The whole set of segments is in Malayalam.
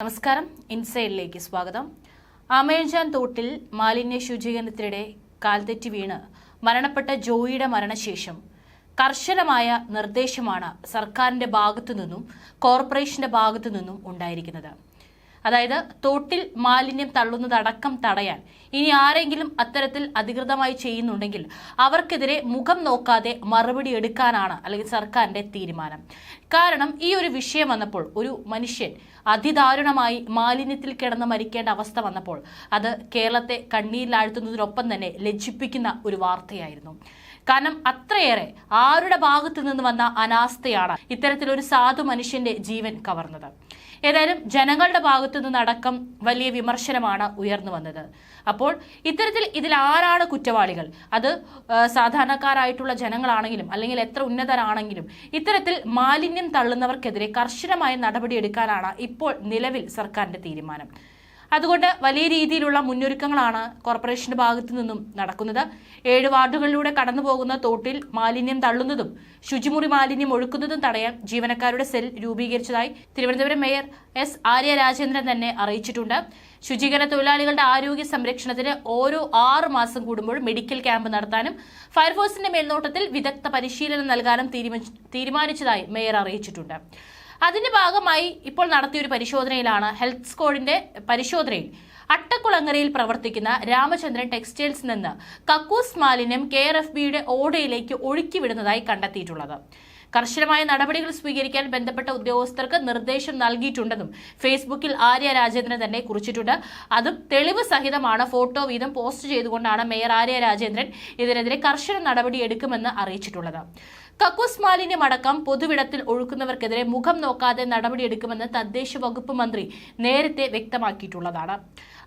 നമസ്കാരം. ഇൻസൈഡിലേക്ക് സ്വാഗതം. അമേജാൻ തോട്ടിൽ മാലിന്യ ശുചീകരണത്തിനിടെ കാൽതെറ്റി വീണ് മരണപ്പെട്ട ജോയിയുടെ മരണശേഷം കർശനമായ നിർദ്ദേശമാണ് സർക്കാരിന്റെ ഭാഗത്തു നിന്നും കോർപ്പറേഷന്റെ ഭാഗത്തു നിന്നും ഉണ്ടായിരിക്കുന്നത്. അതായത് തോട്ടിൽ മാലിന്യം തള്ളുന്നതടക്കം തടയാൻ. ഇനി ആരെങ്കിലും അത്തരത്തിൽ അധികൃതമായി ചെയ്യുന്നുണ്ടെങ്കിൽ അവർക്കെതിരെ മുഖം നോക്കാതെ മറുപടി എടുക്കാനാണ് അല്ലെങ്കിൽ സർക്കാരിന്റെ തീരുമാനം. കാരണം ഈ ഒരു വിഷയം വന്നപ്പോൾ ഒരു മനുഷ്യൻ അതിദാരുണമായി മാലിന്യത്തിൽ കിടന്ന് മരിക്കേണ്ട അവസ്ഥ വന്നപ്പോൾ അത് കേരളത്തെ കണ്ണീരിലാഴ്ത്തുന്നതിനൊപ്പം തന്നെ ലജ്ജിപ്പിക്കുന്ന ഒരു വാർത്തയായിരുന്നു. കാരണം അത്രയേറെ ആരുടെ ഭാഗത്തു നിന്ന് വന്ന അനാസ്ഥയാണ് ഇത്തരത്തിലൊരു സാധു മനുഷ്യന്റെ ജീവൻ കവർന്നത്. ഏതായാലും ജനങ്ങളുടെ ഭാഗത്തു നിന്നടക്കം വലിയ വിമർശനമാണ് ഉയർന്നു വന്നത്. അപ്പോൾ ഇത്തരത്തിൽ ഇതിൽ ആരാണ് കുറ്റവാളികൾ? അത് സാധാരണക്കാരായിട്ടുള്ള ജനങ്ങളാണെങ്കിലും അല്ലെങ്കിൽ എത്ര ഉന്നതരാണെങ്കിലും ഇത്തരത്തിൽ മാലിന്യം തള്ളുന്നവർക്കെതിരെ കർശനമായ നടപടിയെടുക്കാനാണ് ഇപ്പോൾ നിലവിൽ സർക്കാരിന്റെ തീരുമാനം. അതുകൊണ്ട് വലിയ രീതിയിലുള്ള മുന്നൊരുക്കങ്ങളാണ് കോർപ്പറേഷന്റെ ഭാഗത്തു നിന്നും നടക്കുന്നത്. ഏഴ് വാർഡുകളിലൂടെ കടന്നു പോകുന്ന തോട്ടിൽ മാലിന്യം തള്ളുന്നതും ശുചിമുറി മാലിന്യം ഒഴുക്കുന്നതും തടയാൻ ജീവനക്കാരുടെ സെൽ രൂപീകരിച്ചതായി തിരുവനന്തപുരം മേയർ എസ് ആര്യ രാജേന്ദ്രൻ തന്നെ അറിയിച്ചിട്ടുണ്ട്. ശുചീകരണ തൊഴിലാളികളുടെ ആരോഗ്യ സംരക്ഷണത്തിന് ഓരോ ആറ് മാസം കൂടുമ്പോൾ മെഡിക്കൽ ക്യാമ്പ് നടത്താനും ഫയർഫോഴ്സിന്റെ മേൽനോട്ടത്തിൽ വിദഗ്ധ പരിശീലനം നൽകാനും തീരുമാനിച്ചതായി മേയർ അറിയിച്ചിട്ടുണ്ട്. അതിന്റെ ഭാഗമായി ഇപ്പോൾ നടത്തിയ ഒരു പരിശോധനയിലാണ് ഹെൽത്ത് സ്കോഡിന്റെ പരിശോധനയിൽ അട്ടക്കുളങ്ങരയിൽ പ്രവർത്തിക്കുന്ന രാമചന്ദ്രൻ ടെക്സ്റ്റൈൽസ് നിന്ന് കക്കൂസ് മാലിന്യം കെ ആർ എഫ് ബിയുടെ ഓടയിലേക്ക് ഒഴുക്കിവിടുന്നതായി കണ്ടെത്തിയിട്ടുള്ളത്. കർശനമായ നടപടികൾ സ്വീകരിക്കാൻ ബന്ധപ്പെട്ട ഉദ്യോഗസ്ഥർക്ക് നിർദ്ദേശം നൽകിയിട്ടുണ്ടെന്നും ഫേസ്ബുക്കിൽ ആര്യ രാജേന്ദ്രൻ തന്നെ കുറിച്ചിട്ടുണ്ട്. അതും തെളിവ് സഹിതമാണ് ഫോട്ടോ വീതം പോസ്റ്റ് ചെയ്തുകൊണ്ടാണ് മേയർ ആര്യ രാജേന്ദ്രൻ ഇതിനെതിരെ കർശന നടപടി എടുക്കുമെന്ന് അറിയിച്ചിട്ടുള്ളത്. കക്കൂസ് മാലിന്യം അടക്കം പൊതുവിടത്തിൽ ഒഴുക്കുന്നവർക്കെതിരെ മുഖം നോക്കാതെ നടപടിയെടുക്കുമെന്ന് തദ്ദേശ വകുപ്പ് മന്ത്രി നേരത്തെ വ്യക്തമാക്കിയിട്ടുള്ളതാണ്.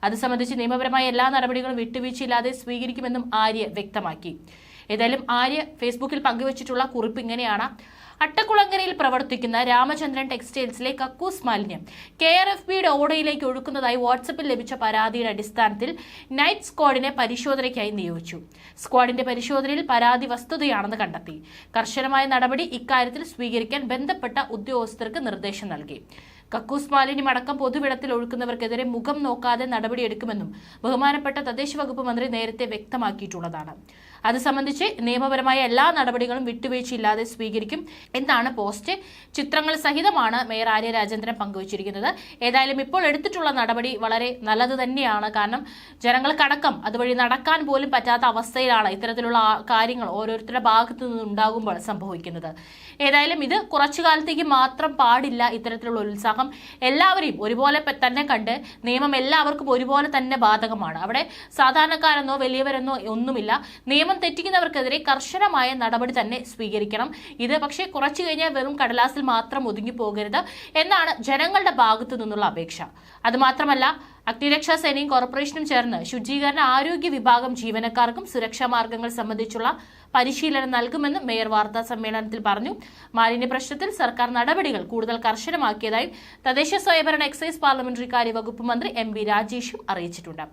അത് സംബന്ധിച്ച് നിയമപരമായ എല്ലാ നടപടികളും വിട്ടുവീഴ്ചയില്ലാതെ സ്വീകരിക്കുമെന്നും ആര്യ വ്യക്തമാക്കി. ഏതായാലും ആര്യ ഫേസ്ബുക്കിൽ പങ്കുവച്ചിട്ടുള്ള കുറിപ്പ് ഇങ്ങനെയാണ്. അട്ടക്കുളങ്ങരയിൽ പ്രവർത്തിക്കുന്ന രാമചന്ദ്രൻ ടെക്സ്റ്റൈൽസിലെ കക്കൂസ് മാലിന്യം കെ ആർ എഫ് ബിയുടെ ഓടയിലേക്ക് ഒഴുക്കുന്നതായി വാട്സപ്പിൽ ലഭിച്ച പരാതിയുടെ അടിസ്ഥാനത്തിൽ നൈറ്റ് സ്ക്വാഡിനെ പരിശോധനയ്ക്കായി നിയോഗിച്ചു. സ്ക്വാഡിന്റെ പരിശോധനയിൽ പരാതി വസ്തുതയാണെന്ന് കണ്ടെത്തി. കർശനമായ നടപടി ഇക്കാര്യത്തിൽ സ്വീകരിക്കാൻ ബന്ധപ്പെട്ട ഉദ്യോഗസ്ഥർക്ക് നിർദ്ദേശം നൽകി. കക്കൂസ് മാലിന്യം അടക്കം പൊതുവിടത്തിൽ ഒഴുക്കുന്നവർക്കെതിരെ മുഖം നോക്കാതെ നടപടിയെടുക്കുമെന്നും ബഹുമാനപ്പെട്ട തദ്ദേശ വകുപ്പ് മന്ത്രി നേരത്തെ വ്യക്തമാക്കിയിട്ടുള്ളതാണ്. അത് സംബന്ധിച്ച് നിയമപരമായ എല്ലാ നടപടികളും വിട്ടുവീഴ്ചയില്ലാതെ സ്വീകരിക്കും എന്നാണ് പോസ്റ്റ്. ചിത്രങ്ങൾ സഹിതമാണ് മേയർ ആര്യ രാജേന്ദ്രൻ പങ്കുവച്ചിരിക്കുന്നത്. ഏതായാലും ഇപ്പോൾ എടുത്തിട്ടുള്ള നടപടി വളരെ നല്ലത് തന്നെയാണ്. കാരണം ജനങ്ങൾക്കടക്കം അതുവഴി നടക്കാൻ പോലും പറ്റാത്ത അവസ്ഥയിലാണ് ഇത്തരത്തിലുള്ള കാര്യങ്ങൾ ഓരോരുത്തരുടെ ഭാഗത്തു നിന്നുണ്ടാകുമ്പോൾ സംഭവിക്കുന്നത്. ഏതായാലും ഇത് കുറച്ചു കാലത്തേക്ക് മാത്രം പാടില്ല ഇത്തരത്തിലുള്ള ഉത്സാഹം എല്ലാവരെയും ഒരുപോലെ തന്നെ കണ്ട് നിയമം എല്ലാവർക്കും ഒരുപോലെ തന്നെ ബാധകമാണ്. അവിടെ സാധാരണക്കാരെന്നോ വലിയവരെന്നോ ഒന്നുമില്ല. നിയമം തെറ്റിക്കുന്നവർക്കെതിരെ കർശനമായ നടപടി തന്നെ സ്വീകരിക്കണം. ഇത് പക്ഷേ കുറച്ചു കഴിഞ്ഞാൽ വെറും കടലാസിൽ മാത്രം ഒതുങ്ങി പോകരുത് എന്നാണ് ജനങ്ങളുടെ ഭാഗത്തു നിന്നുള്ള അപേക്ഷ. അതുമാത്രമല്ല അഗ്നിരക്ഷാ സേനയും കോർപ്പറേഷനും ചേർന്ന് ശുചീകരണ ആരോഗ്യ വിഭാഗം ജീവനക്കാർക്കും സുരക്ഷാ മാർഗങ്ങൾ സംബന്ധിച്ചുള്ള പരിശീലനം നൽകുമെന്ന് മേയർ വാർത്താ സമ്മേളനത്തിൽ പറഞ്ഞു. മാലിന്യ പ്രശ്നത്തിൽ സർക്കാർ നടപടികൾ കൂടുതൽ കർശനമാക്കിയതായും തദ്ദേശ സ്വയംഭരണ എക്സൈസ് പാർലമെന്ററി കാര്യ വകുപ്പ് മന്ത്രി എം ബി രാജേഷും അറിയിച്ചിട്ടുണ്ട്.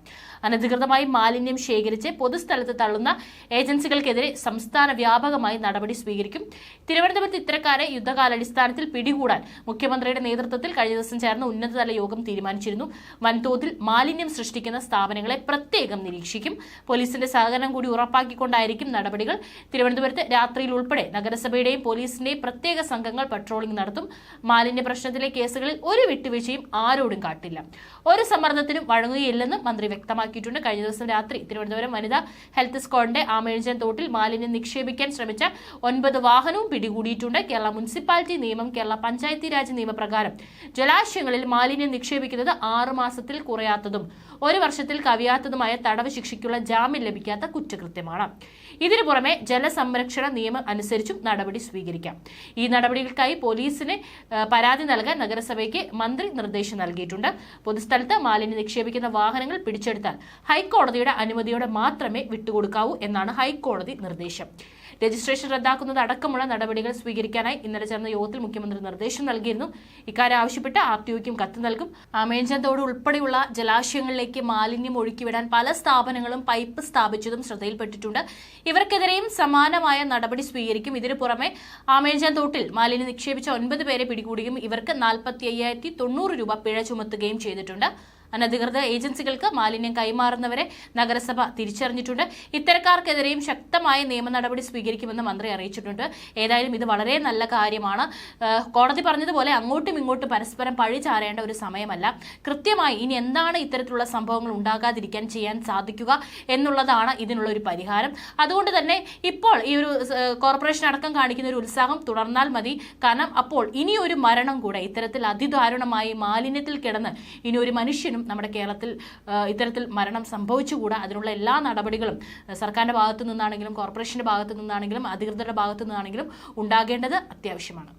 അനധികൃതമായി മാലിന്യം ശേഖരിച്ച് പൊതുസ്ഥലത്ത് തള്ളുന്ന ഏജൻസികൾക്കെതിരെ സംസ്ഥാന വ്യാപകമായി നടപടി സ്വീകരിക്കും. തിരുവനന്തപുരത്ത് ഇത്തരക്കാരെ യുദ്ധകാലാടിസ്ഥാനത്തിൽ പിടികൂടാൻ മുഖ്യമന്ത്രിയുടെ നേതൃത്വത്തിൽ കഴിഞ്ഞ ദിവസം ചേർന്ന ഉന്നതതല യോഗം തീരുമാനിച്ചിരുന്നു. വൻതോതിൽ മാലിന്യം സൃഷ്ടിക്കുന്ന സ്ഥാപനങ്ങളെ പ്രത്യേകം നിരീക്ഷിക്കും. പോലീസിന്റെ സഹകരണം കൂടി ഉറപ്പാക്കിക്കൊണ്ടായിരിക്കും നടപടികൾ. തിരുവനന്തപുരത്ത് രാത്രിയിൽ ഉൾപ്പെടെ നഗരസഭയുടെയും പോലീസിന്റെയും പ്രത്യേക സംഘങ്ങൾ പട്രോളിംഗ് നടത്തും. മാലിന്യ പ്രശ്നത്തിലെ കേസുകളിൽ ഒരു വിട്ടുവീഴ്ചയും ആരോടും കാട്ടില്ല. ഒരു സമ്മർദ്ദത്തിനും വഴങ്ങുകയില്ലെന്നും മന്ത്രി വ്യക്തമാക്കിയിട്ടുണ്ട്. കഴിഞ്ഞ ദിവസം രാത്രി തിരുവനന്തപുരം വനിതാ ഹെൽത്ത് സ്ക്വാഡിന്റെ ആമേഴ്ജൻ തോട്ടിൽ മാലിന്യം നിക്ഷേപിക്കാൻ ശ്രമിച്ച ഒൻപത് വാഹനവും പിടികൂടിയിട്ടുണ്ട്. കേരള മുനിസിപ്പാലിറ്റി നിയമം കേരള പഞ്ചായത്തി രാജ് നിയമപ്രകാരം ജലാശയങ്ങളിൽ മാലിന്യം നിക്ഷേപിക്കുന്നത് ആറു മാസത്തിൽ കുറയാത്തതും ഒരു വർഷത്തിൽ കവിയാത്തതുമായ തടവ് ശിക്ഷയ്ക്കുള്ള ജാമ്യം ലഭിക്കാത്ത കുറ്റകൃത്യമാണ്. ഇതിനു പുറമെ ജലസംരക്ഷണ നിയമം അനുസരിച്ചും നടപടി സ്വീകരിക്കാം. ഈ നടപടികൾക്കായി പോലീസിന് പരാതി നൽകാൻ നഗരസഭയ്ക്ക് മന്ത്രി നിർദ്ദേശം നൽകിയിട്ടുണ്ട്. പൊതുസ്ഥലത്ത് മാലിന്യം നിക്ഷേപിക്കുന്ന വാഹനങ്ങൾ പിടിച്ചെടുത്താൽ ഹൈക്കോടതിയുടെ അനുമതിയോടെ മാത്രമേ വിട്ടുകൊടുക്കാവൂ എന്നാണ് ഹൈക്കോടതി നിർദ്ദേശം. രജിസ്ട്രേഷൻ റദ്ദാക്കുന്നത് അടക്കമുള്ള നടപടികൾ സ്വീകരിക്കാനായി ഇന്നലെ ചേർന്ന യോഗത്തിൽ മുഖ്യമന്ത്രി നിർദ്ദേശം നൽകിയിരുന്നു. ഇക്കാര്യം ആവശ്യപ്പെട്ട് ആർ ടി ഒക്കും കത്ത് നൽകും. അമേഞ്ചന്തോട് തോട് ജലാശയങ്ങളിലേക്ക് മാലിന്യം ഒഴുക്കിവിടാൻ പല സ്ഥാപനങ്ങളും പൈപ്പ് സ്ഥാപിച്ചതും ശ്രദ്ധയിൽപ്പെട്ടിട്ടുണ്ട്. ഇവർക്കെതിരെയും സമാനമായ നടപടി സ്വീകരിക്കും. ഇതിനു പുറമെ ആമേജാൻ തോട്ടിൽ മാലിന്യം നിക്ഷേപിച്ച ഒൻപത് പേരെ പിടികൂടുകയും ഇവർക്ക് നാൽപ്പത്തി രൂപ പിഴ ചുമത്തുകയും ചെയ്തിട്ടുണ്ട്. അനധികൃത ഏജൻസികൾക്ക് മാലിന്യം കൈമാറുന്നവരെ നഗരസഭ തിരിച്ചറിഞ്ഞിട്ടുണ്ട്. ഇത്തരക്കാർക്കെതിരെയും ശക്തമായ നിയമ നടപടി സ്വീകരിക്കുമെന്ന് മന്ത്രി അറിയിച്ചിട്ടുണ്ട്. ഏതായാലും ഇത് വളരെ നല്ല കാര്യമാണ്. കോടതി പറഞ്ഞതുപോലെ അങ്ങോട്ടും ഇങ്ങോട്ടും പരസ്പരം പഴി ചാരേണ്ട ഒരു സമയമല്ല. കൃത്യമായി ഇനി എന്താണ് ഇത്തരത്തിലുള്ള സംഭവങ്ങൾ ഉണ്ടാകാതിരിക്കാൻ ചെയ്യാൻ സാധിക്കുക എന്നുള്ളതാണ് ഇതിനുള്ള ഒരു പരിഹാരം. അതുകൊണ്ട് തന്നെ ഇപ്പോൾ ഈ ഒരു കോർപ്പറേഷൻ അടക്കം കാണിക്കുന്ന ഒരു ഉത്സാഹം തുടർന്നാൽ മതി. കാരണം അപ്പോൾ ഇനി ഒരു മരണം കൂടെ ഇത്തരത്തിൽ അതിദാരുണമായി മാലിന്യത്തിൽ കിടന്ന് ഇനി ഒരു മനുഷ്യനും നമ്മുടെ കേരളത്തിൽ ഇത്തരത്തിൽ മരണം സംഭവിച്ചുകൂടാ? അതിനുള്ള എല്ലാ നടപടികളും സർക്കാരിന്റെ ഭാഗത്തു നിന്നാണെങ്കിലും കോർപ്പറേഷന്റെ ഭാഗത്തു നിന്നാണെങ്കിലും അധികൃതരുടെ ഭാഗത്തു നിന്നാണെങ്കിലും ഉണ്ടാകേണ്ടത് അത്യാവശ്യമാണ്.